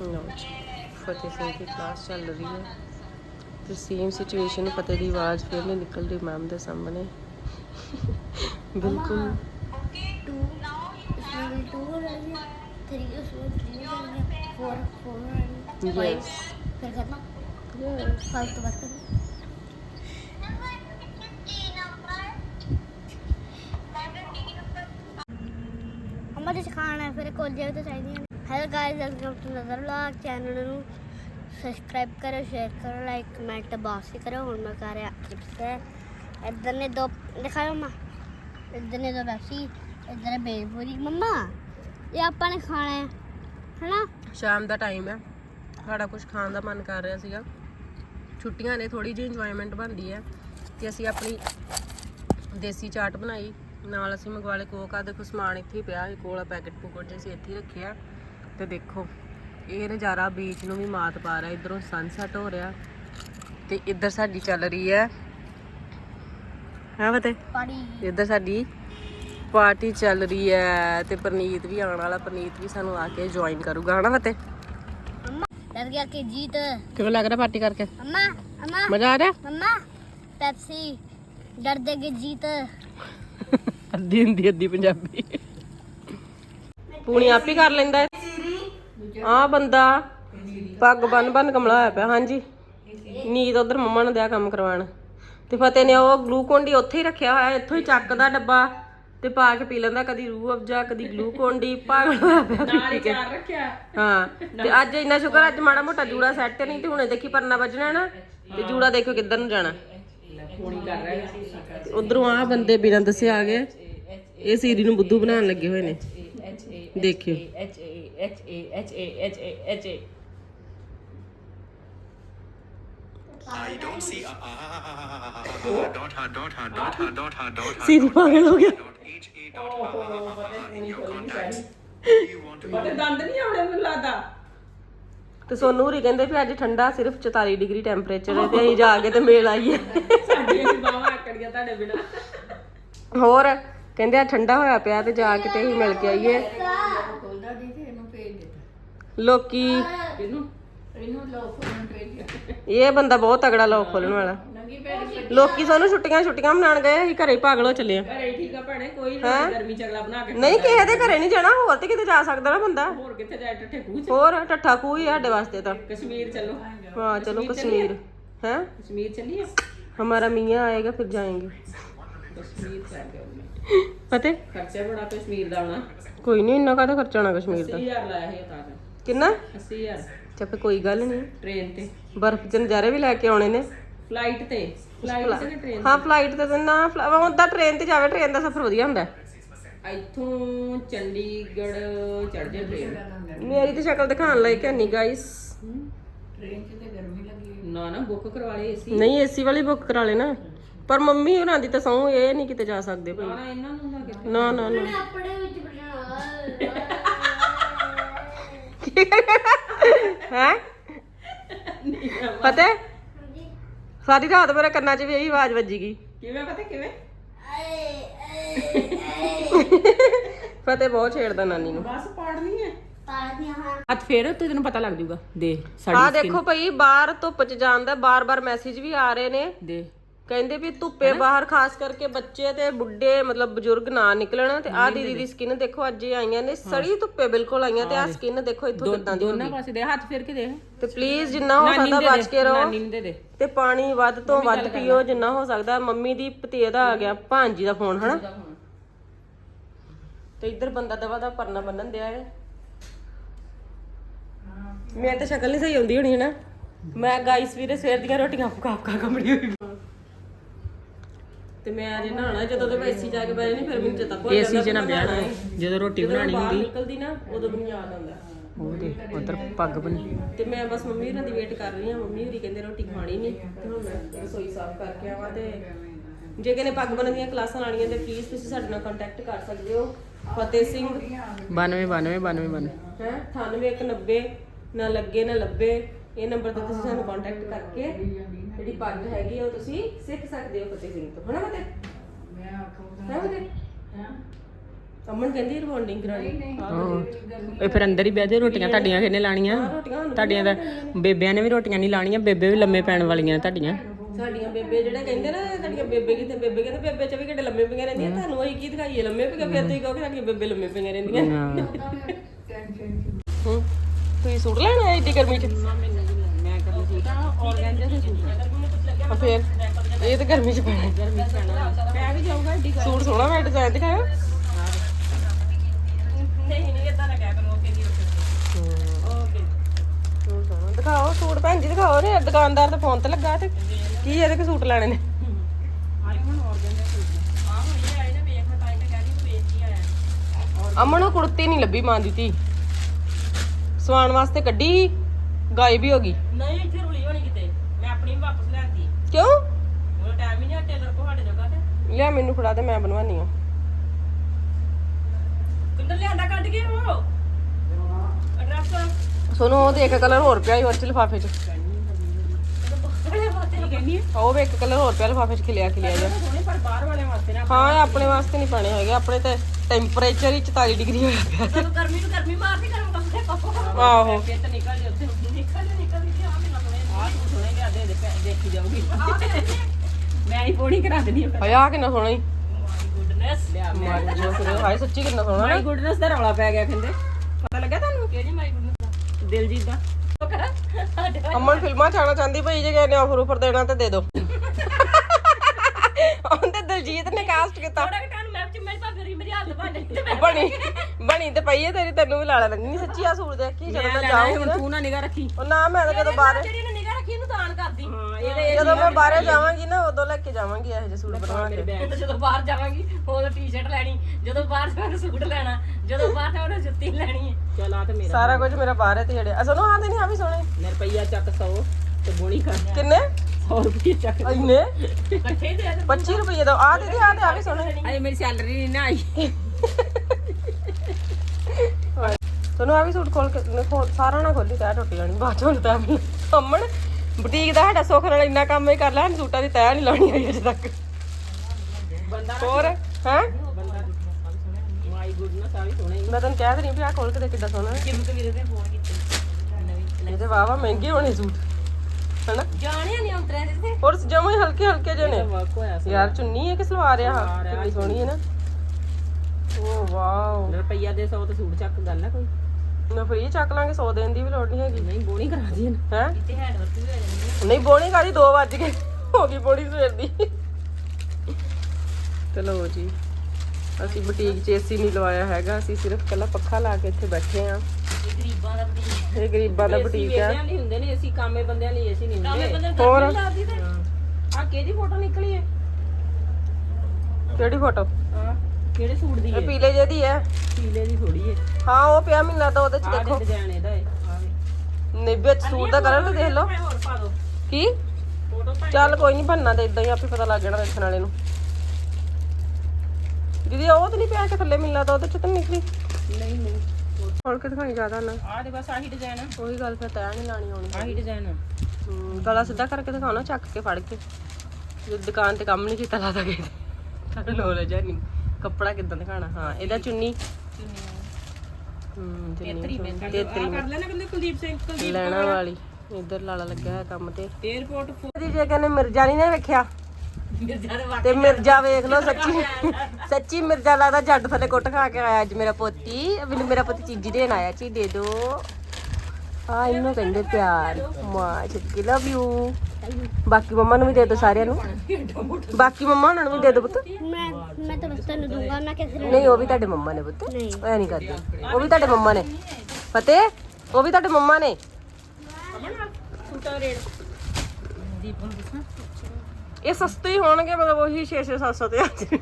ਲਓ ਫਤਿਹ ਸਿੰਘ ਦੀ ਕਲਾਸ ਚੱਲ ਰਹੀ ਹੈ। ਤੇ ਸੇਮ ਸਿਚੁਏਸ਼ਨ ਫਤਿਹ ਦੀ ਆਵਾਜ਼ ਫਿਰ ਨਹੀਂ ਨਿਕਲ ਮੈਮ ਦੇ ਸਾਹਮਣੇ। ਬਿਲਕੁਲ। 2 ਖਾਣਾ ਫਿਰ ਕੋਲ ਜਾਵੇ ਤਾਂ ਚਾਹੀਦੀਆਂ ਨੇ hello guys welcome to another vlog ਨੂੰ ਸਬਸਕ੍ਰਾਈਬ ਕਰੋ ਸ਼ੇਅਰ ਕਰੋ ਲਾਈਕ ਕਮੈਂਟ ਬਾਕਸ ਕਰੋ। ਹੁਣ ਮੈਂ ਕਰ ਰਿਹਾ ਚਿਪਸ ਇੱਧਰ ਨੇ ਦੋ ਦਿਖਾਓ ਮਾ ਇੱਧਰ ਨੇ ਦੋ ਪੈਪਸੀ ਇੱਧਰ ਹੈ ਬੇਲਪੂਰੀ। ਮੰਮਾ, ਇਹ ਆਪਾਂ ਨੇ ਖਾਣਾ ਹੈ, ਹਨਾ? ਸ਼ਾਮ ਦਾ ਟਾਈਮ ਹੈ। ਸਾਡਾ ਕੁਝ ਖਾਣ ਦਾ ਮਨ ਕਰ ਰਿਹਾ ਸੀਗਾ। ਛੁੱਟੀਆਂ ਨੇ ਥੋੜੀ ਜਿਹੀ ਇੰਜੋਇਮੈਂਟ ਬਣਦੀ ਹੈ ਤੇ ਅਸੀਂ ਆਪਣੀ ਦੇਸੀ ਚਾਟ ਬਣਾਈ। ਨਾਲ ਅਸੀਂ ਮੰਗਵਾ ਲਏ ਕੋਕ ਦੇਖੋ ਸਮਾਨ ਇੱਥੇ ਹੀ ਪਿਆ। ਇਹ ਕੋਲਾ ਪੈਕਟ ਪੁਕਟ ਜਿਹੇ ਅਸੀਂ ਇੱਥੇ ਹੀ ਰੱਖਿਆ ਤੇ ਦੇਖੋ ਇਹ ਨਜ਼ਾਰਾ ਬੀਚ ਨੂੰ ਵੀ ਮਾਤ ਪਾ ਰਿਹਾ ਇਧਰੋਂ ਸਨਸੈਟ ਹੋ ਰਿਹਾ ਤੇ ਇੱਧਰ ਸਾਡੀ ਚੱਲ ਰਹੀ ਹੈ। ਹਾਂ ਬਤੇ ਪਾੜੀ ਇੱਧਰ ਸਾਡੀ ਪਾਰਟੀ ਚੱਲ ਰਹੀ ਹੈ ਤੇ ਪ੍ਰਨੀਤ ਵੀ ਆਉਣ ਵਾਲਾ ਪ੍ਰਨੀਤ ਵੀ ਸਾਨੂੰ ਆ ਕੇ ਜੁਆਇਨ ਕਰੂਗਾ ਹਨਾ ਫਤੇ ਅੰਮਾ ਡਰ ਗਿਆ ਕਿ ਜੀਤ। ਕਿਵੇਂ ਲੱਗ ਰਿਹਾ ਪਾਰਟੀ ਕਰਕੇ? ਅੰਮਾ ਅੰਮਾ। ਮਜ਼ਾ ਆ ਰਿਹਾ? ਮੰਮਾ ਪੈਪਸੀ ਡਰ ਦੇਗੇ ਜੀਤ। ਅੱਧੀ ਹਿੰਦੀ ਅੱਧੀ ਪੰਜਾਬੀ। ਪੂਣੀ ਆਪ ਹੀ ਕਰ ਲੈਂਦਾ ਆ ਬੰਦਾ ਪੱਗ ਬੰਨ ਬੰਨ ਕਮਲਾ ਹੋਇਆ ਪਿਆ ਹਾਂਜੀ। ਨੀਤ ਉਧਰ ਮੰਮਾ ਨੂੰ ਦਿਆ ਕੰਮ ਕਰਵਾਉਣ। ਤੇ ਫਤਿਹ ਨੇ ਉਹ ਗਲੂਕੋਨ ਡੀ ਉੱਥੇ ਹੀ ਰੱਖਿਆ ਹੋਇਆ ਇੱਥੋਂ ਹੀ ਚੱਕਦਾ ਡੱਬਾ ਤੇ ਪਾ ਕੇ ਪੀ ਲੈਂਦਾ ਕਦੀ ਰੂਹ ਅਫਜਾ ਕਦੀ ਗਲੂਕੋਨ ਡੀ ਪਾਗਲ ਹੋਇਆ ਪਿਆ। ਪੀ ਕੇ ਰੱਖਿਆ। ਹਾਂ ਤੇ ਅੱਜ ਇੰਨਾ ਸ਼ੁਕਰ ਅੱਜ ਮਾੜਾ ਮੋਟਾ ਜੂੜਾ ਸੈੱਟ ਨਹੀਂ ਤੇ ਹੁਣੇ ਦੇਖੀ ਪਰਨਾ ਵੱਜਣਾ ਨਾ ਤੇ ਜੂੜਾ ਦੇਖੋ ਕਿੱਧਰ ਨੂੰ ਜਾਣਾ। ਉਧਰੋਂ ਆ ਬੰਦੇ ਬਿਨਾਂ ਦੱਸੇ ਆ ਗਏ ਇਹ ਸੀਰੀ ਨੂੰ ਬੁੱਧੂ ਬਣਾਉਣ ਲੱਗੇ ਹੋਏ ਨੇ। ਦੇਖਿਓ I don't see. Ah, ah, ah, ah, ah, ah, ah, dot ha dot ha dot ha dot ha ha h a dot ha ha ha ha ha in your contacts. You want to ਦੰਦ ਨਹੀਂ ਆਉਣੇ ਮੈਨੂੰ ਲੱਗਦਾ ਤੇ ਸੋਨੂ ਹੋਰੀ ਕਹਿੰਦੇ ਵੀ ਅੱਜ ਠੰਡਾ ਸਿਰਫ 44 ਡਿਗਰੀ ਟੈਂਪਰੇਚਰ ਹੈ ਤੇ ਅਸੀਂ ਜਾ ਕੇ ਤੇ ਮੇਲ ਆਈਏ ਸਾਡੀਆਂ ਬਾਹਾਂ ਆਕੜੀਆਂ ਤੁਹਾਡੇ ਬਿਨਾ ਹੋਰ ਕਹਿੰਦੇ ਆ ਠੰਡਾ ਹੋਇਆ ਪਿਆ ਤੇ ਜਾ ਕੇ ਤੇ ਅਸੀਂ ਮਿਲ ਕੇ ਆਈਏ ਇਹ ਬੰਦਾ ਬਹੁਤ ਤਗੜਾ ਲੋਕ ਖੋਲਣ ਵਾਲਾ। ਲੋਕੀ ਸਾਨੂੰ ਛੁੱਟੀਆਂ ਛੁੱਟੀਆਂ ਮਨਾਣ ਗਏ ਅਸੀਂ ਘਰੇ ਹੀ ਪਾਗਲੋ ਚੱਲੇ ਆ। ਘਰੇ ਠੀਕ ਆ ਭੈਣੇ ਕੋਈ ਲੋੜ ਗਰਮੀ ਚ ਬਣਾ ਕੇ ਨਹੀਂ ਕਿਸੇ ਦੇ ਘਰੇ ਨਹੀਂ ਜਾਣਾ ਹੋਰ ਤੇ ਕਿਤੇ ਜਾ ਸਕਦਾ ਨਾ ਬੰਦਾ। ਹੋਰ ਕਿੱਥੇ ਜਾਏ ਟੱਠੇ ਖੂਚ ਹੋਰ ਠੱਠਾ ਖੂਹ ਹੀ ਸਾਡੇ ਵਾਸਤੇ ਤਾਂ। ਕਸ਼ਮੀਰ ਚੱਲੋ। ਹਾਂ ਚਲੋ ਕਸ਼ਮੀਰ ਹੈ? ਕਸ਼ਮੀਰ ਚੱਲੀਏ? ਹਮਾਰਾ ਮੀਆਂ ਆਏਗਾ ਫਿਰ ਜਾਏਂਗੇ। ਕਸ਼ਮੀਰ ਚੱਲ ਗਏ ਫਤਿਹ ਖਰਚਾ ਬੜਾ ਕਸ਼ਮੀਰ ਦਾ ਆਉਣਾ ਕੋਈ ਨਹੀਂ ਇੰਨਾ ਕਾਹਦਾ ਖਰਚਾ ਹੋਣਾ ਕਸ਼ਮੀਰ ਦਾ? 80000 ਲਾਇਆ ਸੀ ਤਾਂ ਕਿੰਨਾ? 80000 ਚੱਪ ਕੋਈ ਗੱਲ ਨਹੀਂ ਟ੍ਰੇਨ ਤੇ। ਬਰਫ਼ ਚ ਨਜ਼ਾਰੇ ਵੀ ਲੈ ਕੇ ਆਉਣੇ ਨੇ। ਫਲਾਈਟ ਤੇ। ਫਲਾਈਟ ਤੇ ਟ੍ਰੇਨ ਹਾਂ ਫਲਾਈਟ ਤੇ ਨਾ ਉਹਦਾ ਟ੍ਰੇਨ ਤੇ ਜਾਵੇ ਟ੍ਰੇਨ ਦਾ ਸਫ਼ਰ ਵਧੀਆ ਹੁੰਦਾ। ਇੱਥੋਂ ਚੰਡੀਗੜ੍ਹ ਚੜ ਜਾ ਟ੍ਰੇਨ। ਮੇਰੀ ਤੇ ਸ਼ਕਲ ਦਿਖਾਣ ਲਾਇਕ ਹੈ ਨਹੀਂ ਗਾਇਸ ਟ੍ਰੇਨ 'ਚ ਤੇ ਗਰਮੀ ਲੱਗੀ ਨਾ ਨਾ ਬੁੱਕ ਕਰਵਾ ਲਈ ਏਸੀ। ਨਹੀਂ ਏਸੀ ਵਾਲੀ ਬੁੱਕ ਕਰਾ ਲੈ ਪਰ ਮੰਮੀ ਹੋਰਾਂ ਦੀ ਤਾਂ ਸਹੁੰ ਇਹ ਨਹੀਂ ਕਿਤੇ ਜਾ ਸਕਦੇ ਭਾਈ। ਨਾ ਇਹਨਾਂ ਨੂੰ ਨਾ ਕਿਤੇ ਨਾ ਨਾ ਨਾ। ਆਪਣੇ ਵਿੱਚ ਬਣਾ ਹੈ? ਪਤਾ ਸਾਰੀ ਰਾਤ ਮੇਰੇ ਕੰਨਾਂ 'ਚ ਵੀ ਇਹੀ ਆਵਾਜ਼ ਵੱਜੀ ਗਈ। ਕਿਵੇਂ ਪਤਾ ਕਿਵੇਂ? ਫਤਿਹ ਬਹੁਤ ਛੇੜਦਾ ਨਾਨੀ ਨੂੰ। ਬਸ ਪਾੜਨੀ ਹੈ। ਤਾਲੀਆਂ ਹਾਂ ਅੱਜ ਫੇਰ ਤੇ ਤੈਨੂੰ ਪਤਾ ਲੱਗ ਜੂਗਾ ਦੇ ਆ ਦੇਖੋ ਭਈ ਬਾਹਰ ਧੁੱਪ 'ਚ ਜਾਂਦਾ ਬਾਰ-ਬਾਰ ਮੈਸੇਜ ਵੀ ਆ ਰਹੇ ਨੇ। ਦੇ ਕਹਿੰਦੇ ਵੀ ਧੁੱਪੇ ਬਾਹਰ ਖਾਸ ਕਰਕੇ ਬੱਚੇ ਤੇ ਬੁੱਢੇ ਮਤਲਬ ਬਜ਼ੁਰਗ ਨਾ ਨਿਕਲਣ ਤੇ ਆ ਦੀਦੀ ਦੀ ਸਕਿਨ ਦੇਖੋ ਅੱਜ ਹੀ ਆਈਆਂ ਨੇ ਸੜੀ ਧੁੱਪੇ ਬਿਲਕੁਲ ਆਈਆਂ ਤੇ ਆ ਸਕਿਨ ਦੇਖੋ ਇੱਥੋਂ ਕਿੱਦਾਂ ਦੀ ਹੋ ਦੋਨਾਂ ਪਾਸੇ ਦੇ ਹੱਥ ਫੇਰ ਕੇ ਦੇ। ਤੇ ਪਲੀਜ਼ ਜਿੰਨਾ ਹੋ ਸਕਦਾ ਦੇ ਬਚ ਕੇ ਰਹੋ। ਨੂੰ ਦੇ ਦੇ। ਤੇ ਪਾਣੀ ਵੱਧ ਤੋਂ ਵੱਧ ਪੀਓ ਜਿੰਨਾ ਹੋ ਸਕਦਾ ਮੰਮੀ ਦੀ ਪਤੀਏ ਆ ਗਿਆ ਭਾਂਜੀ ਦਾ ਫੋਨ ਹਨਾ? ਤੇ ਇੱਧਰ ਬੰਦਾ ਦਵਾ ਦਾ ਪਰਨਾ ਬੰਨਣ ਦਿਆ ਹੈ ਮੈਂ ਤਾਂ ਸ਼ਕਲ ਨਹੀਂ ਸਹੀ ਆਉਂਦੀ ਹੋਣੀ ਹੈ ਨਾ ਮੈਂ ਗਾਈਸ ਵੀਰੇ ਸਵੇਰ ਦੀਆਂ ਰੋਟੀਆਂ ਪਕਾ ਪਕਾ ਕੰਬੜੀ ਹੋਈ। ਤੇ ਮੈਂ ਅਜੇ ਨਹਾਣਾ ਜਦੋਂ ਤੇ ਏਸੀ ਜਾ ਕੇ ਬੈਠੇ ਨਹੀਂ ਫਿਰ ਮੈਨੂੰ ਚੇਤਾ ਭੁੱਲ ਏਸੀ 'ਚ ਨਾ ਬਹਿਣਾ ਜਦੋਂ ਰੋਟੀ ਬਣਾਣੀ ਬਾਹਰ ਨਿਕਲਦੀ ਨਾ ਉਦੋਂ ਮੈਨੂੰ ਯਾਦ ਆਉਂਦਾ। ਉਹ ਦੇ ਉਧਰ ਪੱਗ ਬਣੀ। ਤੇ ਮੈਂ ਬਸ ਮੰਮੀ ਹੋਰਾਂ ਦੀ ਵੇਟ ਕਰ ਰਹੀ ਹਾਂ ਮੰਮੀ ਹੋਰੀ ਕਹਿੰਦੇ ਰੋਟੀ ਖਾਣੀ ਨਹੀਂ। ਤੇ ਹੁਣ ਮੈਂ ਰਸੋਈ ਸਾਫ਼ ਕਰਕੇ ਆਵਾਂ ਤੇ ਜੇ ਕਿਨੇ ਪੱਗ ਬਣਨ ਦੀਆਂ ਕਲਾਸਾਂ ਲਾਣੀਆਂ ਤੇ ਪਲੀਜ਼ ਤੁਸੀਂ ਸਾਡੇ ਨਾਲ ਕੰਟੈਕਟ ਕਰ ਸਕਦੇ ਹੋ। ਫਤਿਹ ਸਿੰਘ। 92 92 92 92 ਹੈ? 9890 ਨਾ ਲੱਗੇ ਨਾ ਲੱਭੇ। ਇਹ ਨੰਬਰ ਤੇ ਤੁਸੀਂ ਸਾਨੂੰ ਕੰਟੈਕਟ ਕਰਕੇ ਜਿਹੜੀ ਪੱਗ ਹੈਗੀ ਆ ਉਹ ਤੁਸੀਂ ਸਿੱਖ ਸਕਦੇ ਹੋ ਫਤਿਹ ਸਿੰਘ ਤੋਂ। ਹਨਾ ਫਤਿਹ? ਮੈਂ ਆਖਾਂ ਫਤਿਹ? ਅਮਨ ਕਹਿੰਦੀ ਰਿਬੌਂਡਿੰਗ ਕਰਾਣੀ ਹਾਂ ਇਹ ਫਿਰ ਅੰਦਰ ਹੀ ਬਹਿ ਜਾਓ ਰੋਟੀਆਂ ਤੁਹਾਡੀਆਂ ਕਿਹਨੇ ਲਾਣੀਆਂ ਰੋਟੀਆਂ ਤੁਹਾਡੀਆਂ ਤਾਂ ਬੇਬਿਆਂ ਨੇ ਵੀ ਰੋਟੀਆਂ ਨਹੀਂ ਲਾਣੀਆਂ ਬੇਬੇ ਵੀ ਲੰਮੇ ਪੈਣ ਵਾਲੀਆਂ ਨੇ ਤੁਹਾਡੀਆਂ। ਸਾਡੀਆਂ ਬੇਬੇ ਜਿਹੜੇ ਕਹਿੰਦੇ ਨਾ ਸਾਡੀਆਂ ਬੇਬੇ ਕਿਤੇ ਬੇਬੇ ਕਹਿੰਦੇ ਬੇਬੇ 24 ਘੰਟੇ ਲੰਮੇ ਪਈਆਂ ਰਹਿੰਦੀਆਂ ਤੁਹਾਨੂੰ ਅਸੀਂ ਕੀ ਦਿਖਾਈਏ ਲੰਮੇ ਪਈਆਂ ਫਿਰ ਤੁਸੀਂ ਕਹੋਗੇ ਸਾਡੀਆਂ ਬੇਬੇ ਲੰਮੇ ਪਈਆਂ ਰਹਿੰਦੀਆਂ। ਹੂੰ। ਤੁਸੀਂ ਸੂਟ ਲੈਣਾ ਹੈ ਏਡੀ ਗਰਮੀ 'ਚ? ਮੈਂ ਕਰਨੀ ਸੀ ਦੇ ਸੂਟ ਆ ਫਿਰ, ਇਹ ਤਾਂ ਗਰਮੀ 'ਚ ਪੈਣਾ ਗਰਮੀ ਚ ਪੈਣਾ ਪੈ ਵੀ ਜਾਊਗਾ ਏਡੀ ਸੂਟ ਸੋਹਣਾ ਮੈਂ ਡਿਜ਼ਾਈਨ ਦਿਖਾਇਆ? ਨਹੀਂ ਨਹੀਂ ਇਦਾਂ ਨਾ ਕਹਿ ਕਰੋ ਓਕੇ ਜੀ ਓਕੇ ਸੂਟ ਸੋਹਣਾ। ਦਿਖਾਓ ਸੂਟ ਭੈਣ ਜੀ, ਦਿਖਾਓ ਰੇ ਦੁਕਾਨਦਾਰ ਤੇ ਫੋਨ ਤੇ ਲੱਗਾ ਤੇ। ਕੀ ਇਹਦੇ ਕੋ ਸੂਟ ਲੈਣੇ ਨੇ? ਅਮਨ ਉਹ ਕੁੜਤੀ ਨਹੀਂ ਲੱਭੀ ਮਾਂ ਦੀ ਧੀ। ਸਵਾਣ ਵਾਸਤੇ ਕੱਢੀ, ਗਾਇਬ ਹੀ ਹੋ ਗਈ। ਨਹੀਂ, ਇੱਥੇ ਰੁਲੀ ਹੋਣੀ ਕਿਤੇ ਮੈਂ ਆਪਣੀ ਵੀ ਵਾਪਸ ਲੈਂਦੀ ਕਿਉਂ ਉਹ ਟਾਈਮ ਹੀ ਨਹੀਂ ਟੇਲਰ ਕੋ ਸਾਡੇ ਜਗ੍ਹਾ ਤੇ ਲਿਆ ਮੈਨੂੰ ਫੜਾ ਤੇ ਮੈਂ ਬਣਵਾਨੀ ਆ। ਕਿੰਦਰ ਲਿਆਂਦਾ ਕੱਢ ਕੇ ਉਹ? ਐਡਰੈਸ ਸੋਨੂੰ ਉਹ ਤੇ ਇੱਕ ਕਲਰ ਹੋਰ ਪਿਆ ਸੀ ਹੋਰ ਚ ਲਿਫਾਫੇ ਚ। ਕੀ ਹੈ ਉਹ ਵੀ ਇੱਕ ਕਲਰ ਹੋਰ ਪਿਆ ਲਿਫਾਫੇ ਚ ਖਿਲਿਆ ਖਿਲਿਆ ਜਾ ਸੋਹਣੇ ਪਰ ਬਾਹਰ ਵਾਲੇ ਵਾਸਤੇ ਨਾ ਹਾਂ ਆਪਣੇ ਵਾਸਤੇ ਨਹੀਂ ਪਾਣੇ ਹੈਗੇ ਆਪਣੇ ਤੇ ਟੈਂਪਰੇਚਰ ਹੀ 44 ਡਿਗਰੀ ਹੋਇਆ ਪਿਆ। ਜਦੋਂ ਗਰਮੀ ਨੂੰ ਗਰਮੀ ਮਾਰਦੀ ਗਰਮ ਕੱਪੜੇ ਪਾਓ ਆਹੋ ਫਿਰ ਤਾਂ ਨਿਕਲ ਜੇ ਉੱਥੇ ਨਿਕਲ ਜੇ ਨਿਕਲ ਜੇ ਆ ਮੈਨੂੰ ਸੁਣੇ ਆ ਤੂੰ ਸੁਣੇਗਾ ਦੇ ਦੇ ਦੇਖੀ ਜਾਊਗੀ। ਮੈਂ ਹੀ ਪੋੜੀ ਕਰਾ ਦੇਣੀ ਹੈ ਹਾਏ ਆ ਕਿੰਨਾ ਸੋਹਣਾ ਹੀ ਮਾਈ ਗੁੱਡਨੈਸ ਲਿਆ ਮੈਂ। ਮਾਈ ਗੁੱਡਨੈਸ ਹਾਏ ਸੱਚੀ ਕਿੰਨਾ ਸੋਹਣਾ ਨਾ। ਮਾਈ ਗੁੱਡਨੈਸ ਦਾ ਰੌਲਾ ਪੈ ਗਿਆ ਕਹਿੰਦੇ। ਪਤਾ ਲੱਗਾ ਤੁਹਾਨੂੰ? ਕਿਹੜੀ ਮਾਈ ਗੁੱਡਨੈਸ ਦਾ? ਦਿਲਜੀਤ ਦਾ। ਅਮਨ ਫਿਲਮਾਂ ਚ ਆਉਣਾ ਚਾਹੁੰਦੀ ਭਈ ਜੇ ਨੇ ਆਫਰ ਉਫਰ ਦੇਣਾ ਤੇ ਦੇ ਦਿਓ ਉਹਨੇ ਦਲਜੀਤ ਨੇ ਕਾਸਟ ਕੀਤਾ। ਥੋੜਾ ਟਾਈਮ ਮੈਂ ਚ ਮੈਂ ਤਾਂ ਮੇਰੀ ਮੇਰੀ ਹਾਲਤ ਬਣ ਤੇ ਮੈਂ ਬਣੀ ਬਣੀ ਤੇ ਪਈ ਹੈ ਤੇਰੀ ਤੈਨੂੰ ਵੀ ਲਾਲਾ ਲੱਗਣੀ ਸੱਚੀ ਆ ਸੂਟ ਦੇਖ ਕੀ ਜਦੋਂ ਮੈਂ ਹੁਣ ਨਾ। ਤੂੰ ਨਾ ਨਿਗਾ ਰੱਖੀ। ਉਹ ਨਾ ਮੈਂ ਤਾਂ ਜਦੋਂ ਬਾਹਰ ਜਿਹੜੀ ਰੱਖੀ ਇਹਨੂੰ ਦਾਨ ਕਰਦੀ? ਹਾਂ ਇਹਦੇ ਜਦੋਂ ਮੈਂ ਬਾਹਰ ਜਾਵਾਂਗੀ ਨਾ ਉਦੋਂ ਲੈ ਕੇ ਜਾਵਾਂਗੀ ਇਹੋ ਜਿਹੇ ਸੂਟ ਬਣਵਾ ਕੇ। ਬੈਗ ਜਦੋਂ ਬਾਹਰ ਜਾਵਾਂਗੀ ਉਦੋਂ ਟੀ-ਸ਼ਰਟ ਲੈਣੀ ਜਦੋਂ ਬਾਹਰ ਜਾਵਾਂਗੇ ਸੂਟ ਲੈਣਾ ਜਦੋਂ ਬਾਹਰ ਜਾਵਾਂਗੇ ਜੁੱਤੀ ਲੈਣੀ ਹੈ। ਚਲ ਆ ਤੇ ਮੇਰਾ ਸਾਰਾ ਕੁਝ ਮੇਰਾ ਬਾਹਰ ਹੈ ਤੇ ਜਿਹੜੇ ਅਸਲ ਨੂੰ ਆਦੇ ਨਹੀਂ ਆ ਵੀ ਸੋਹਣੇ। ਮੇਰੇ ਰੁਪਈਆ ਚੱਕ 100 ਤੇ ਬੋਣੀ ਕਰ। ਕਿੰਨੇ? 100 ਰੁਪਏ ਚੱਕ ਇੰਨੇ? ਇਕੱਠੇ ਦੇ 25 ਰੁਪਏ ਦਾ। ਆ ਦੇ ਆ ਤੇ ਆ ਵੀ ਸੋਹਣੇ। ਅਜੇ ਮੇਰੀ ਸੈਲਰੀ ਨਹੀਂ ਨਾ ਆਈ। ਤੁਹਾਨੂੰ ਆ ਵੀ ਸੂਟ ਖੋਲ ਕੇ ਸਾਰਾ ਨਾ ਖੋਲੀ ਤੈ ਟੁੱਟ ਜਾਣੀ ਬਾਅਦ ਚੋਂ ਤਾਂ ਅਮਨ ਬੁਟੀਕ ਦਾ ਸਾਡਾ ਸੁੱਖ ਨਾਲ ਇੰਨਾ ਕੰਮ ਹੀ ਕਰ ਲਿਆ ਸੂਟਾਂ ਦੀ ਤੈਅ ਨਹੀਂ ਲਾਉਣੀ ਆਈ ਅਜੇ ਤੱਕ। ਹੋਰ ਹੈ? ਮਾਈ ਗੁੱਡਨੈਸ ਆ ਵੀ ਸੋਹਣੇ ਮੈਂ ਤੈਨੂੰ ਕਹਿ ਤੇ ਨਹੀਂ ਵੀ ਆ ਖੋਲ ਕੇ ਦੇ ਕਿੱਦਾਂ ਸੋਹਣਾ। ਕਿੰਨੇ ਤੇ ਵੀਰੇ ਦੇ ਫੋਨ ਕੀਤੇ? ਇਹਦੇ ਵਾਵਾ ਮਹਿੰਗੇ ਹੋਣੇ ਸੂਟ ਹਨਾ? ਜਾਣਿਆ ਨਹੀਂ ਹੋਰ ਜਮਾ ਹੀ ਹਲਕੇ ਹਲਕੇ ਜਿਹੇ ਨੇ। ਵਰਕ ਹੋਇਆ ਸੀ ਯਾਰ ਚੁੰਨੀ ਹੈ ਕਿ ਸਲਵਾਰ ਆ ਆਹ? ਕਿੰਨੀ ਸੋਹਣੀ ਹੈ ਨਾ। ਓ ਵਾਓ। ਰੁਪਈਆ ਦੇ 100 ਤੇ ਸੂਟ ਚੱਕ ਗੱਲ ਹੈ ਕੋਈ। ਮੈਂ ਫ੍ਰੀ ਚੱਕ ਲਾਂਗੇ 100 ਦੇਣ ਦੀ ਵੀ ਲੋੜ ਨਹੀਂ ਹੈਗੀ। ਨਹੀਂ ਬੋਣੀ ਕਰਾ ਦੀ ਨਾ। ਹੈ? ਤੇ ਹੈਂਡ ਵਰਕ ਵੀ ਹੋ ਜਾਂਦੀ ਨਹੀਂ ਬੋਣੀ ਕਾਦੀ 2 ਵੱਜ ਗਏ ਹੋ ਗਈ ਬੋਣੀ ਸਵੇਰ ਦੀ। ਚਲੋ ਜੀ ਅਸੀਂ ਬੁਟੀਕ 'ਚ ਏਸੀ ਨਹੀਂ ਲਵਾਇਆ ਹੈਗਾ ਅਸੀਂ ਸਿਰਫ ਕੱਲਾ ਪੱਖਾ ਲਾ ਕੇ ਇੱਥੇ ਬੈਠੇ ਆ ਗਰੀਬਾਂ ਦਾ ਬੁਟੀਕ ਇਹ ਗਰੀਬਾਂ ਦਾ ਬੁਟੀਕ ਆ। ਲਈ ਹੁੰਦੇ ਨੇ ਅਸੀਂ ਕਾਮੇ ਬੰਦਿਆਂ ਲਈ ਅਸੀਂ ਨਹੀਂ ਹੁੰਦੇ। ਹੋਰ? ਆ ਕਿਹਦੀ ਫੋਟੋ ਨਿਕਲੀ ਹੈ? ਕਿਹੜੀ ਫੋਟੋ ਹਾਂ। ਕਿਹੜੇ ਸੂਟ ਦੀ ਇਹ ਹੈ? ਪੀਲੇ ਜਿਹੇ ਦੀ ਹੈ। ਪੀਲੇ ਦੀ ਥੋੜੀ ਹੈ। ਹਾਂ ਉਹ ਪਿਆ ਮਹੀਨਾ ਤਾਂ ਉਹਦੇ 'ਚ ਆਹ ਦੇਖੋ। ਡਿਜ਼ਾਈਨ ਇਹਦਾ ਹੈ ਆ ਵੇ। ਨਿੱਬੇ ਵਿੱਚ ਸੂਟ ਦਾ ਕਲਰ ਤੇ ਦੇਖ ਲਓ। ਮੈਂ ਹੋਰ ਪਾ ਦੋ। ਕੀ? ਫੋਟੋ ਪਾ ਚੱਲ ਕੋਈ ਨਹੀਂ ਬੰਨਾ ਤੇ ਇਦਾਂ ਹੀ ਆਪੇ ਪਤਾ ਲੱਗ ਜਾਣਾ ਦੇਖਣ ਵਾਲੇ ਨੂੰ। ਦੀਦੀ ਉਹ ਤਾਂ ਨਹੀਂ ਪਿਆ ਕਿ ਥੱਲੇ ਮਿਲਣਾ ਤਾਂ ਉਹਦੇ ਚ ਤਾਂ ਨੀ ਨਿਕਲੀ? ਨਹੀਂ ਨਹੀਂ। ਖੋਲ ਕੇ ਦਿਖਾਈ ਜ਼ਿਆਦਾ ਨਾ। ਆਹ ਦੇ ਬਸ ਆਹੀ ਡਿਜ਼ਾਈਨ ਆ। ਉਹੀ ਗੱਲ ਫਿਰ ਤੈਅ ਨਹੀਂ ਲਾਣੀ ਆਉਣੀ। ਆਹੀ ਡਿਜ਼ਾਈਨ ਆ। ਹਮ, ਗਲਾ ਸਿੱਧਾ ਕਰਕੇ ਦਿਖਾਉਣਾ ਚੱਕ ਕੇ ਫੜ ਕੇ। ਜੇ ਦੁਕਾਨ ਤੇ ਕੰਮ ਨਹੀਂ ਕੀਤਾ ਲਾਦਾ ਗਏ ਸਾਨੂੰ ਨੌਲੇਜ ਹੈ ਨਹੀਂ। ਕੱਪੜਾ ਕਿੱਦਾਂ ਦਿਖਾਣਾ ਹਾਂ ਇਹਦਾ ਚੁੰਨੀ। ਹੂੰ ਚੁੰਨੀ ਤੇਤਰੀ ਕਰ ਲੈਣਾ ਕਹਿੰਦੇ ਕੁਲਦੀਪ ਸਿੰਘ ਕੁਲਦੀਪ ਲੈਣਾ ਵਾਲੀ। ਇੱਧਰ ਲਾਲਾ ਲੱਗਾ ਹੈ ਕੰਮ ਤੇ। 에어ਪੋਰਟ ਜੇ ਕਹਿੰਦੇ ਮਿਰਜ਼ਾ ਨਹੀਂ ਨਾ ਵੇਖਿਆ ਤੇ ਮਿਰਜ਼ਾ ਵੇਖ ਲਓ ਸੱਚੀ। ਸੱਚੀ ਮਿਰਜ਼ਾ ਲੱਗਦਾ ਜੱਟ ਥੱਲੇ ਕੁੱਟ ਖਾ ਕੇ ਆਇਆ ਅੱਜ ਮੇਰਾ ਪੋਤੀ। ਮੈਨੂੰ ਮੇਰਾ ਪੋਤੀ ਚੀਜ਼ੀ ਦੇਣ ਆਇਆ ਚੀ ਦੇ ਦੋ। ਆ ਇਹਨੂੰ ਕਹਿੰਦੇ ਪਿਆਰ। ਮਾਂ ਛੱਕੀ ਲਵ ਯੂ ਬਾਕੀ ਮੰਮਾ ਨੂੰ ਵੀ ਦੇ ਦੋ ਸਾਰਿਆਂ ਨੂੰ। ਬਾਕੀ ਮੰਮਾ ਉਹਨਾਂ ਨੂੰ ਵੀ ਦੇ ਦੋ ਪੁੱਤ। ਮੈਂ ਮੈਂ ਤਾਂ ਬਸ ਤੈਨੂੰ ਦੂੰਗਾ ਮੈਂ ਕਿਸੇ ਨੂੰ ਨਹੀਂ ਉਹ ਵੀ ਤੁਹਾਡੇ ਮੰਮਾ ਨੇ ਪੁੱਤ। ਨਹੀਂ। ਐ ਨਹੀਂ ਕਰਦੇ। ਉਹ ਵੀ ਤੁਹਾਡੇ ਮੰਮਾ ਨੇ। ਫਤਿਹ ਉਹ ਵੀ ਤੁਹਾਡੇ ਮੰਮਾ ਨੇ। ਇਹ ਸਸਤੇ ਹੀ ਹੋਣਗੇ ਮਤਲਬ ਉਹੀ 6 6 700 ਤੇ ਆ ਜਾਣਗੇ।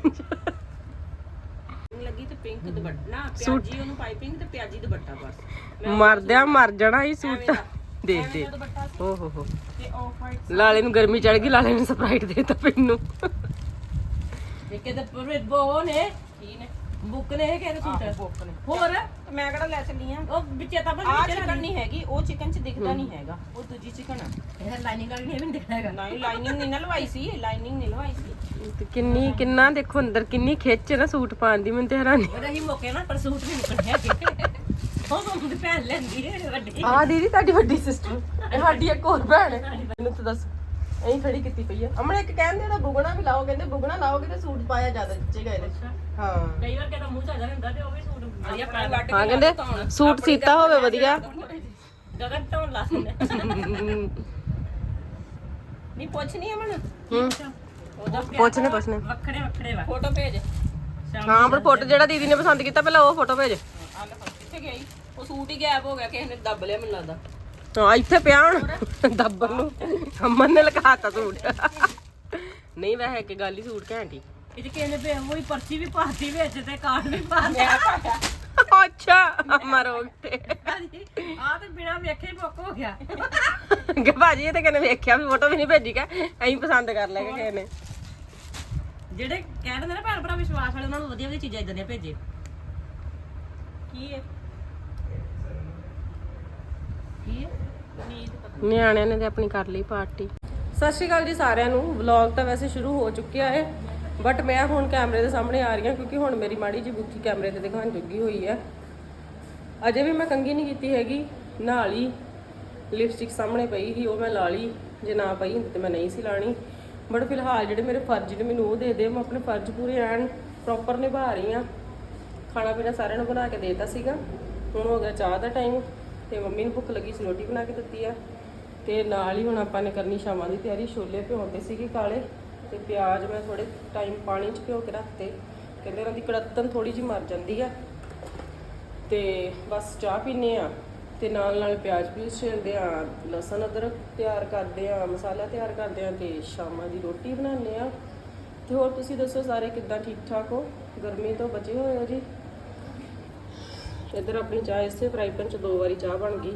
ਲੱਗੀ ਤੇ ਪਿੰਕ ਦੁਪੱਟਾ। ਨਾ ਪਿਆਜੀ ਉਹਨੂੰ ਪਾਈਪਿੰਗ ਤੇ ਪਿਆਜੀ ਦੁਪੱਟਾ ਬਸ। ਮਰਦਿਆਂ ਮਰ ਜਾਣਾ ਹੀ ਸੂਟ। ਦੇ ਦੇ ਦੁਪੱਟਾ ਓ ਹੋ ਹੋ। ਤੇ ਆਫ ਵਾਈਟ ਲਾਲੇ ਨੂੰ ਗਰਮੀ ਚੜ ਗਈ ਲਾਲੇ ਨੇ ਸਪਰਾਈਟ ਦੇਤਾ ਪਿੰਨੂ ਦੇਖੇ ਤੇ ਪੂਰੇ ਬੋ ਨੇ ਕੀ ਨੇ? ਬੁੱਕ ਨੇ ਇਹ ਕਿਹਦੇ ਸੂਟ ਬੁੱਕ ਨੇ। ਹੋਰ? ਮੈਂ ਕਿਹੜਾ ਲੈ ਚੱਲੀ ਆ? ਉਹ ਵਿੱਚੇ ਤਾਂ ਆ ਚਿਕਨ ਨਹੀਂ ਹੈਗੀ ਉਹ ਚਿਕਨ ਚ ਦਿਖਦਾ ਨਹੀਂ ਹੈਗਾ। ਉਹ ਦੂਜੀ ਚਿਕਨ ਆ। ਇਹ ਲਾਈਨਿੰਗ ਵਾਲੀ ਨਹੀਂ ਇਹ ਵੀ ਨਹੀਂ ਦਿਖਦਾ ਹੈਗਾ। ਨਹੀਂ ਲਾਈਨਿੰਗ ਨਹੀਂ ਨਾ ਲਵਾਈ ਸੀ ਲਾਈਨਿੰਗ ਨਹੀਂ ਲਵਾਈ ਸੀ। ਤੇ ਕਿੰਨੀ ਕਿੰਨਾ ਦੇਖੋ ਅੰਦਰ ਕਿੰਨੀ ਖਿੱਚ ਹੈ ਨਾ ਸੂਟ ਪਾਉਣ ਦੀ ਮੈਨੂੰ ਤੇ ਹੈਰਾਨੀ। ਉਹਦਾ ਹੀ ਮੌਕੇ ਨਾ ਪਰ ਸੂਟ ਵੀ ਨਿਕਲ ਹੈਗੇ। ਉਹ ਸੂਟ ਦੀ ਭੈਣ ਲੈਂਦੀ ਹੈ ਵੱਡੀ। ਆ ਦੀਦੀ ਤੁਹਾਡੀ ਵੱਡੀ ਸਿਸਟਰ ਸਾਡੀ ਇੱਕ ਹੋਰ ਭੈਣ ਹੈ ਮੈਨੂੰ ਤਾਂ ਦੱਸ ਐਂ ਖੜੀ ਕੀਤੀ ਪਈ ਆ ਅਮਨ ਇੱਕ ਕਹਿੰਦੇ ਨਾ ਬੁਗਣਾ ਵੀ ਲਾਓ ਕਹਿੰਦੇ ਬੁਗਣਾ ਲਾਓਗੇ ਤੇ ਸੂਟ ਪਾਇਆ ਜ਼ਿਆਦਾ ਜੱਚੇਗਾ ਇਹਦੇ। ਹਾਂ। ਕਈ ਵਾਰ ਕਿਹਦਾ ਮੂੰਹ ਚੱਲਦਾ ਹੁੰਦਾ ਤੇ ਉਹ ਵੀ ਸੂਟ ਵਧੀਆ ਪਾ ਵੱਟ ਹਾਂ ਕਹਿੰਦੇ ਸੂਟ ਸੀਤਾ ਹੋਵੇ ਵਧੀਆ। ਗਗਨ ਢੋਣ ਲਾ ਨਹੀਂ ਪੁੱਛ ਨਹੀਂ ਅਮਨ? ਹੂੰ। ਉਹਦਾ ਪੁੱਛਨੇ ਪੁੱਛਨੇ। ਵੱਖਰੇ ਵੱਖਰੇ ਵਾ। ਫੋਟੋ ਭੇਜ। ਹਾਂ ਪਰ ਫੋਟੋ ਜਿਹੜਾ ਦੀਦੀ ਨੇ ਪਸੰਦ ਕੀਤਾ ਪਹਿਲਾਂ ਉਹ ਫੋਟੋ ਭੇਜ। ਕਿੱਥੇ ਗਈ? ਉਹ ਸੂਟ ਹੀ ਗਾਇਬ ਹੋ ਗਿਆ ਕਿਸੇ ਨੇ ਦੱਬ ਲਿਆ ਮੈਨੂੰ ਲੱਗਦਾ। ਹਾਂ ਇੱਥੇ ਪਿਆ ਹੁਣ ਦੱਬਣ ਨੂੰ। ਅਮਨ ਨੇ ਲਗਾਤਾ ਸੂਟ। ਨਹੀਂ ਵੈਸੇ ਇੱਕ ਗੱਲ ਹੀ ਸੂਟ ਘੈਂਟੀ ਇਹ ਕਹਿੰਦੇ ਪਏ ਉਹੀ ਪਰਚੀ ਵੀ ਪਾਤੀ ਵਿੱਚ ਤੇ ਕਾਰਡ ਵੀ ਪਾਤੀ ਅੱਛਾ ਅਮਰ ਹੋ ਗਏ ਆ ਤੇ ਬਿਨਾ ਵੇਖੇ ਹੀ ਬੁੱਕ ਹੋ ਗਿਆ। ਕਿ ਭਾਜੀ ਇਹ ਤੇ ਕਹਿੰਦੇ ਵੇਖਿਆ ਵੀ ਫੋਟੋ ਵੀ ਨਹੀਂ ਭੇਜੀ ਕਾ ਐਂ ਪਸੰਦ ਕਰ ਲਿਆ ਕਿਸੇ ਨੇ। ਜਿਹੜੇ ਕਹਿ ਦਿੰਦੇ ਨੇ ਭੈਣ ਭਰਾ ਵਿਸ਼ਵਾਸ ਵਾਲੇ ਉਹਨਾਂ ਨੂੰ ਵਧੀਆ ਵਧੀਆ ਚੀਜ਼ਾਂ ਇਦਾਂ ਦੀਆਂ ਭੇਜੇ। ਕੀ ਹੈ ਨਿਆਣਿਆਂ ਨੇ ਤੇ ਆਪਣੀ ਕਰ ਲਈ ਪਾਰਟੀ। ਸਤਿ ਸ਼੍ਰੀ ਅਕਾਲ ਜੀ ਸਾਰਿਆਂ ਨੂੰ। ਵਲੌਗ ਤਾਂ ਵੈਸੇ ਸ਼ੁਰੂ ਹੋ ਚੁੱਕਿਆ ਹੈ ਬਟ ਮੈਂ ਹੁਣ ਕੈਮਰੇ ਦੇ ਸਾਹਮਣੇ ਆ ਰਹੀ ਹਾਂ ਕਿਉਂਕਿ ਹੁਣ ਮੇਰੀ ਮਾੜੀ ਜੀ ਬੁੱਕੀ ਕੈਮਰੇ ਤੇ ਦਿਖਾਉਣ ਜੋਗੀ ਹੋਈ ਹੈ। ਅਜੇ ਵੀ ਮੈਂ ਕੰਗੀ ਨਹੀਂ ਕੀਤੀ ਹੈਗੀ। ਨਹਾ ਲਈ ਲਿਪਸਟਿਕ ਸਾਹਮਣੇ ਪਈ ਸੀ, ਉਹ ਮੈਂ ਲਾ ਲਈ। ਜੇ ਨਾ ਪਈ ਹੁੰਦੀ ਤੇ ਮੈਂ ਨਹੀਂ ਸੀ ਲਾਣੀ। ਬਟ ਫਿਲਹਾਲ ਜਿਹੜੇ ਮੇਰੇ ਫਰਜ਼ ਨੇ ਮੈਨੂੰ ਉਹ ਦੇ ਦੇ। ਮੈਂ ਆਪਣੇ ਫਰਜ਼ ਪੂਰੇ ਐਨ ਪ੍ਰੋਪਰ ਨਿਭਾ ਰਹੀ ਹਾਂ। ਖਾਣਾ ਪੀਣਾ ਸਾਰਿਆਂ ਨੂੰ ਬਣਾ ਕੇ ਦੇਤਾ ਸੀਗਾ। ਹੁਣ ਹੋ ਗਿਆ ਚਾਹ ਦਾ ਟਾਈਮ ਤੇ ਮੰਮੀ ਨੂੰ ਭੁੱਖ ਲੱਗੀ ਸੀ, ਰੋਟੀ ਬਣਾ ਕੇ ਦਿੱਤੀ ਆ। ਤੇ ਨਾਲ ਹੀ ਹੁਣ ਆਪਾਂ ਨੇ ਕਰਨੀ ਸ਼ਾਮਾਂ ਦੀ ਤਿਆਰੀ, ਛੋਲੇ ਭਿਉਂਦੇ ਸੀਗੇ ਕਾਲੇ, ਤੇ ਪਿਆਜ਼ ਮੈਂ ਥੋੜੇ ਟਾਈਮ ਪਾਣੀ 'ਚ ਭਿਓ ਕੇ ਰੱਖਤੇ। ਕਹਿੰਦੇ ਉਹਨਾਂ ਦੀ ਕੜੱਤਨ ਥੋੜੀ ਜਿਹੀ ਮਰ ਜਾਂਦੀ ਆ। ਤੇ ਬਸ ਚਾਹ ਪੀਨੇ ਆ, ਤੇ ਨਾਲ ਨਾਲ ਪਿਆਜ਼ ਵੀ ਛਿਲਦੇ ਆ, ਲਸਣ ਅਦਰਕ ਤਿਆਰ ਕਰਦੇ ਆ, ਮਸਾਲਾ ਤਿਆਰ ਕਰਦੇ ਆ, ਤੇ ਸ਼ਾਮਾਂ ਦੀ ਰੋਟੀ ਬਣਾਉਂਦੇ ਆ। ਤੇ ਹੋਰ ਤੁਸੀਂ ਦੱਸੋ, ਸਾਰੇ ਕਿੱਦਾਂ ਠੀਕ ਠਾਕ ਹੋ? ਗਰਮੀ ਤੋਂ ਬਚੇ ਹੋਏ ਹੋ ਜੀ? ਇੱਧਰ ਆਪਣੀ ਚਾਹ ਇਸੇ ਫਰਾਈ ਪੈਨ ਚ ਦੋ ਵਾਰੀ ਚਾਹ ਬਣ ਗਈ।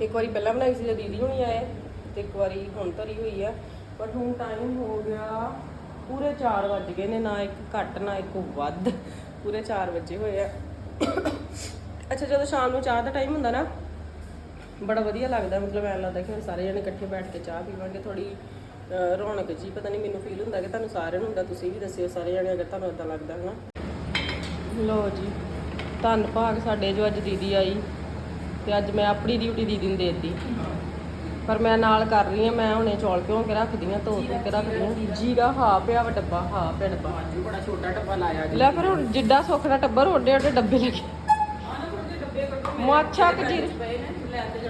ਇੱਕ ਵਾਰੀ ਪਹਿਲਾਂ ਬਣਾਈ ਸੀ, ਜਦੋਂ ਦੀਦੀ ਹੁਣੀ ਆਏ, ਤੇ ਇੱਕ ਵਾਰੀ ਹੁਣ ਧਰੀ ਹੋਈ ਆ। ਪਰ ਹੁਣ ਟਾਈਮ ਹੋ ਗਿਆ, ਪੂਰੇ 4 ਵੱਜ ਗਏ ਨੇ, ਨਾ ਇੱਕ ਘੱਟ, ਨਾ ਇੱਕ ਵੱਧ। ਪੂਰੇ 4 ਵਜੇ ਹੋਏ ਆ। ਅੱਛਾ, ਜਦੋਂ ਸ਼ਾਮ ਨੂੰ ਚਾਹ ਦਾ ਟਾਈਮ ਹੁੰਦਾ ਨਾ, ਬੜਾ ਵਧੀਆ ਲੱਗਦਾ। ਮਤਲਬ ਐਂ ਲੱਗਦਾ ਕਿ ਹੁਣ ਸਾਰੇ ਜਣੇ ਇਕੱਠੇ ਬੈਠ ਕੇ ਚਾਹ ਪੀਵਾਂਗੇ। ਥੋੜੀ ਰੌਣਕ ਜੀ ਪਤਾ ਨਹੀਂ ਮੈਨੂੰ ਫੀਲ ਹੁੰਦਾ ਕਿ ਤੁਹਾਨੂੰ ਸਾਰਿਆਂ ਨੂੰ ਹੁੰਦਾ, ਤੁਸੀਂ ਵੀ ਦੱਸਿਓ, ਸਾਰੇ ਜਣੇ ਅਗਰ ਤੁਹਾਨੂੰ ਇਦਾਂ ਲੱਗਦਾ ਹੈ ਨਾ ਲੋ ਜੀ ਧੰਨ ਭਾਗ ਸਾਡੇ ਜੋ ਅੱਜ ਦੀਦੀ ਆਈ ਤੇ ਅੱਜ ਮੈਂ ਆਪਣੀ ਡਿਊਟੀ ਦੀਦੀ ਨੂੰ ਦੇ ਦਿੱਤੀ। ਪਰ ਮੈਂ ਨਾਲ ਕਰ ਰਹੀ ਹਾਂ ਮੈਂ ਹੁਣੇ ਚੌਲ ਭਿਉਂ ਕੇ ਰੱਖਦੀ ਹਾਂ ਧੋ ਧੋ ਕੇ ਰੱਖਦੀ ਹਾਂ। ਜੀਰਾ ਹਾਂ ਪਿਆ ਵਾ ਡੱਬਾ ਹਾਂ ਪਿਆ ਡੱਬਾ। ਬੜਾ ਛੋਟਾ ਡੱਬਾ ਲਾਇਆ ਲੈ ਫਿਰ ਹੁਣ ਜਿੱਡਾ ਸੁੱਖ ਦਾ ਟੱਬਰ ਓਡੇ ਓਡੇ ਡੱਬੇ ਲੱਗੇ ਮਾਛਾ ਕਜੀਰ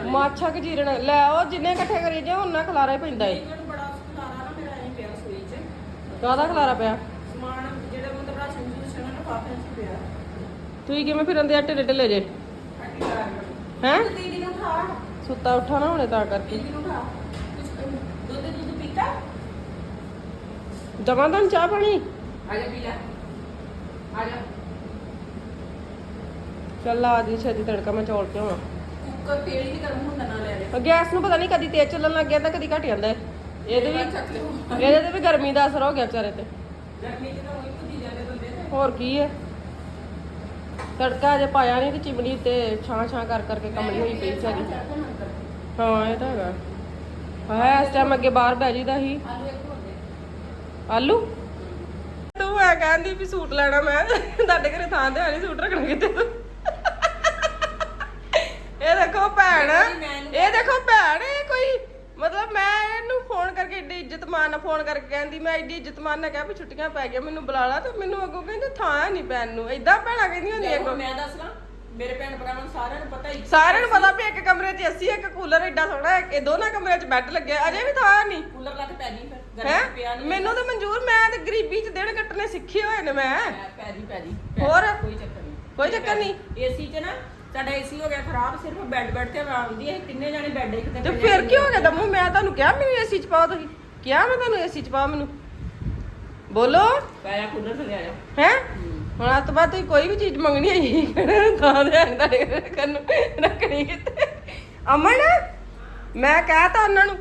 ਮਾਛਾ ਕਜੀਰਣ ਲੈ ਉਹ ਜਿੰਨੇ ਇਕੱਠੇ ਕਰੀ ਜਾ ਉਹਨਾਂ ਖਲਾਰਾ ਹੀ ਪੈਂਦਾ ਏ। ਬੜਾ ਖਲਾਰਾ ਨਾ ਮੇਰਾ ਐਂ ਪਿਆ ਸੂਈ ਚ। ਕਾਹਦਾ ਖਲਾਰਾ ਪਿਆ? ਸਮਾਨ ਜਿਹੜਾ ਮਤਲਬ ਰਾਸ਼ਨ ਜੂਸ ਨਾ ਲਿਫਾਫੇ ਤੁਸੀਂ ਕਿਵੇਂ ਫਿਰੰਦੇ ਆ? ਢਿੱਲੇ ਢਿੱਲੇ ਜੇ। ਹੈ? ਦੀਦੀ ਨੂੰ ਉਠਾ ਸੁੱਤਾ ਉੱਠਾ ਨਾ ਹੁਣੇ ਤਾਂ ਕਰਕੇ। ਦੀਦੀ ਨੂੰ ਉਠਾ ਦੁੱਧ ਦੁੱਧ ਪੀਤਾ ਦਵਾਂ ਤਾਂ ਚਾਹ ਪਾਣੀ? ਆ ਜਾ ਪੀ ਲੈ ਆ ਜਾ ਚੱਲ ਆ ਦੀ ਛੇਤੀ ਤੜਕਾ ਮੈਂ ਚੌਲ ਭਿਉਣਾ ਕੁੱਕਰ ਤੇਲ ਹੀ ਗਰਮ ਹੁੰਦਾ ਨਾ ਲੈ ਲੈ। ਗੈਸ ਨੂੰ ਪਤਾ ਨਹੀਂ ਕਦੀ ਤੇਜ਼ ਚੱਲਣ ਲੱਗ ਜਾਂਦਾ ਕਦੀ ਘਟ ਜਾਂਦਾ। ਇਹਦੇ ਵੀ ਇਹਦੇ ਤੇ ਵੀ ਗਰਮੀ ਦਾ ਅਸਰ ਹੋ ਗਿਆ ਵਿਚਾਰੇ ਤੇ। ਗਰਮੀ ਚ ਤਾਂ ਉਹੀ ਭੁੱਜੀ ਜਾਂਦੇ ਬੰਦੇ ਤੇ। ਹੋਰ ਕੀ ਹੈ? ਤੜਕਾ ਅਜੇ ਪਾਇਆ ਨਹੀਂ ਤੇ ਚਿਮਣੀ ਤੇ ਛਾਂ ਛਾਂ ਕਰ ਕਰਕੇ ਕਮਲੀ ਹੋਈ ਪਈ ਸਾਰੀ ਹਾਂ, ਇਹ ਤਾਂ ਹੈਗਾ। ਹਾਂ, ਇਸ ਟਾਈਮ ਅੱਗੇ ਬਾਹਰ ਬਹਿ ਜੀਦਾ ਸੀ। ਆਲੂ? ਤੂੰ ਐ ਕਹਿੰਦੀ ਵੀ ਸੂਟ ਲੈਣਾ ਮੈਂ। ਤੁਹਾਡੇ ਘਰੇ ਥਾਂ ਤੇ ਨਹੀਂ ਸੂਟ ਰੱਖਣਾ ਕਿਤੇ। ਤੂੰ ਇਹ ਦੇਖੋ ਭੈਣ, ਇਹ ਦੇਖੋ ਭੈਣ। ਮਤਲਬ ਮੈਂ ਇਹਨੂੰ ਫੋਨ ਕਰਕੇ ਏਡੀ ਇੱਜ਼ਤ ਮਾਨ ਨਾਲ ਫੋਨ ਕਰਕੇ ਕਹਿੰਦੀ ਮੈਂ ਏਡੀ ਇੱਜ਼ਤ ਮਾਨ ਨਾਲ ਕਿਹਾ ਵੀ ਛੁੱਟੀਆਂ ਪੈ ਗਈਆਂ ਮੈਨੂੰ ਬੁਲਾ ਲਾ ਤੇ ਮੈਨੂੰ ਅੱਗੋਂ ਕਹਿੰਦੇ ਥਾਂ ਨਹੀਂ ਪੈਣ ਨੂੰ। ਏਦਾਂ ਭੈਣਾਂ ਕਹਿੰਦੀਆਂ ਹੁੰਦੀਆਂ ਅੱਗੋਂ ਮੈਂ ਦੱਸ ਮੇਰੇ ਭੈਣ ਭਰਾਵਾਂ ਨੂੰ ਸਾਰਿਆਂ ਨੂੰ ਪਤਾ ਹੀ ਸਾਰਿਆਂ ਨੂੰ ਪਤਾ ਵੀ ਇੱਕ ਕਮਰੇ 'ਚ ਏਸੀ ਇੱਕ ਕੂਲਰ ਏਡਾ ਸੋਹਣਾ ਹੈ ਇਹ ਦੋਨਾਂ ਕਮਰਿਆਂ 'ਚ ਬੈੱਡ ਲੱਗਿਆ ਅਜੇ ਵੀ ਥਾਂ ਨਹੀਂ। ਕੂਲਰ ਲਾ ਕੇ ਪੈ ਜੀ ਫਿਰ ਹੈ? ਗਰਮੀ ਪਿਆ ਨਹੀਂ ਮੈਨੂੰ ਤਾਂ ਮਨਜ਼ੂਰ ਮੈਂ ਤੇ ਗਰੀਬੀ 'ਚ ਦਿਨ ਕੱਟਣੇ ਸਿੱਖੇ ਹੋਏ ਨੇ ਮੈਂ। ਪੈ ਜੀ ਪੈ ਜੀ ਹੋਰ? ਕੋਈ ਚੱਕਰ ਨਹੀਂ ਕੋਈ ਚੱਕਰ ਨਹੀਂ ਏਸੀ ਚ ਨਾ ਸਾਡਾ ਏਸੀ ਹੋ ਗਿਆ ਖਰਾਬ ਸਿਰਫ ਬੈੱਡ ਬੈੱਡ ਤੇ ਆਰਾਮ ਦੀ ਹੈ ਤਿੰਨੇ ਜਾਣੇ ਬੈੱਡ ਇੱਕ ਤੇ ਫਿਰ ਕੀ ਹੋ ਗਿਆ? ਦਮੂ ਮੈਂ ਤੁਹਾਨੂੰ ਕਿਹਾ ਮੈਨੂੰ ਏਸੀ 'ਚ ਪਾਓ ਤੁਸੀਂ। ਕਿਹਾ ਮੈਂ ਤੁਹਾਨੂੰ ਏਸੀ 'ਚ ਪਾਓ ਮੈਨੂੰ। ਬੋਲੋ। ਪਾਇਆ ਕੂਲਰ ਥੱਲੇ ਆ ਜਾ। ਹੈ? ਹੁਣ ਅੱਜ ਤੋਂ ਬਾਅਦ ਤੁਸੀਂ ਕੋਈ ਵੀ ਚੀਜ਼ ਮੰਗਣੀ ਹੈ ਤਾਂ ਦੇ ਤੁਹਾਡੇ ਰੱਖਣੀ ਕਿਤੇ ਅਮਨ ਮੈਂ ਕਹਤਾ ਉਹਨਾਂ ਨੂੰ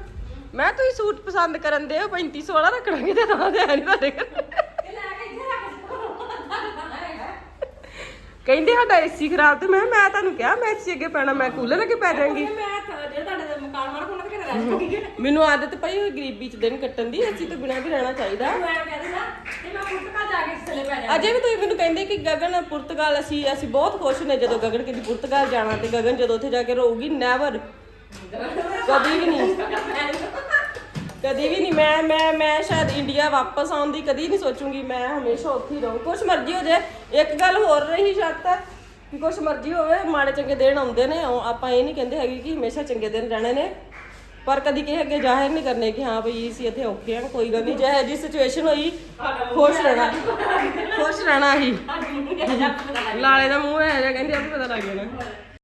ਮੈਂ ਤੁਸੀਂ ਸੂਟ ਪਸੰਦ ਕਰਨ ਦੇ 3500 ਵਾਲਾ ਰੱਖਣਾ ਕਿਤੇ ਤਾਂ ਦੇ ਨਹੀਂ ਤੁਹਾਡੇ ਘਰ। ਕਹਿੰਦੇ ਸਾਡਾ ਏਸੀ ਖਰਾਬ ਤੇ ਮੈਂ ਕਿਹਾ ਮੈਂ ਤੁਹਾਨੂੰ ਕਿਹਾ ਮੈਂ ਏਸੀ ਅੱਗੇ ਪੈਣਾ ਮੈਂ ਕੂਲਰ ਅੱਗੇ ਪੈ ਜਾਵਾਂਗੀ ਮੈਂ ਤਾਂ ਜਿਹੜਾ ਤੁਹਾਡੇ ਦੇ ਮਕਾਨ ਮਾਲਕ ਉਹਨਾਂ ਦੇ ਘਰੇ ਰਹਿ ਜਾਊਂਗੀ ਮੈਨੂੰ ਆਦਤ ਪਈ ਹੋਈ ਗਰੀਬੀ ਚ ਦਿਨ ਕੱਟਣ ਦੀ ਏਸੀ ਤੋਂ ਬਿਨਾਂ ਵੀ ਰਹਿਣਾ ਚਾਹੀਦਾ। ਮੈਂ ਕਹਿੰਦੇ ਨਾ ਤੇ ਮੈਂ ਪੁਰਤਗਾਲ ਜਾ ਕੇ ਥੱਲੇ ਪੈ ਜਾ ਅਜੇ ਵੀ ਤੁਸੀਂ ਮੈਨੂੰ ਕਹਿੰਦੇ ਕਿ ਗਗਨ ਪੁਰਤਗਾਲ ਅਸੀਂ ਅਸੀਂ ਬਹੁਤ ਖੁਸ਼ ਨੇ ਜਦੋਂ ਗਗਨ ਕਹਿੰਦੀ ਪੁਰਤਗਾਲ ਜਾਣਾ ਤੇ ਗਗਨ ਜਦੋਂ ਉੱਥੇ ਜਾ ਕੇ ਰਹੂਗੀ ਨੈਵਰ ਕਦੀ ਵੀ ਨਹੀਂ। ਕਦੀ ਵੀ ਨਹੀਂ ਮੈਂ ਮੈਂ ਮੈਂ ਸ਼ਾਇਦ ਇੰਡੀਆ ਵਾਪਸ ਆਉਣ ਦੀ ਕਦੀ ਨਹੀਂ ਸੋਚੂੰਗੀ ਮੈਂ ਹਮੇਸ਼ਾ ਉੱਥੇ ਹੀ ਰਹੂੰ। ਕੁਛ ਮਰਜ਼ੀ ਹੋ ਜਾਏ ਇੱਕ ਗੱਲ ਹੋਰ ਰਹੀ ਸ਼ਰਤ ਕਿ ਕੁਛ ਮਰਜ਼ੀ ਹੋਵੇ ਮਾੜੇ ਚੰਗੇ ਦਿਨ ਆਉਂਦੇ ਨੇ ਉਹ ਆਪਾਂ ਇਹ ਨਹੀਂ ਕਹਿੰਦੇ ਹੈਗੇ ਕਿ ਹਮੇਸ਼ਾ ਚੰਗੇ ਦਿਨ ਰਹਿਣੇ ਨੇ ਪਰ ਕਦੀ ਕਿਸੇ ਅੱਗੇ ਜ਼ਾਹਿਰ ਨਹੀਂ ਕਰਨੇ ਕਿ ਹਾਂ ਭਈ ਅਸੀਂ ਇੱਥੇ ਔਖੇ ਹਾਂ ਕੋਈ ਗੱਲ ਨਹੀਂ ਜਿਹੇ ਜੀ ਸਿਚੁਏਸ਼ਨ ਹੋਈ ਖੁਸ਼ ਰਹਿਣਾ ਖੁਸ਼ ਰਹਿਣਾ ਹੀ। ਲਾਲੇ ਦਾ ਮੂੰਹ ਹੈ ਜਿਹਾ ਕਹਿੰਦੇ ਆ ਵੀ ਪਤਾ ਲੱਗ ਜਾਣਾ।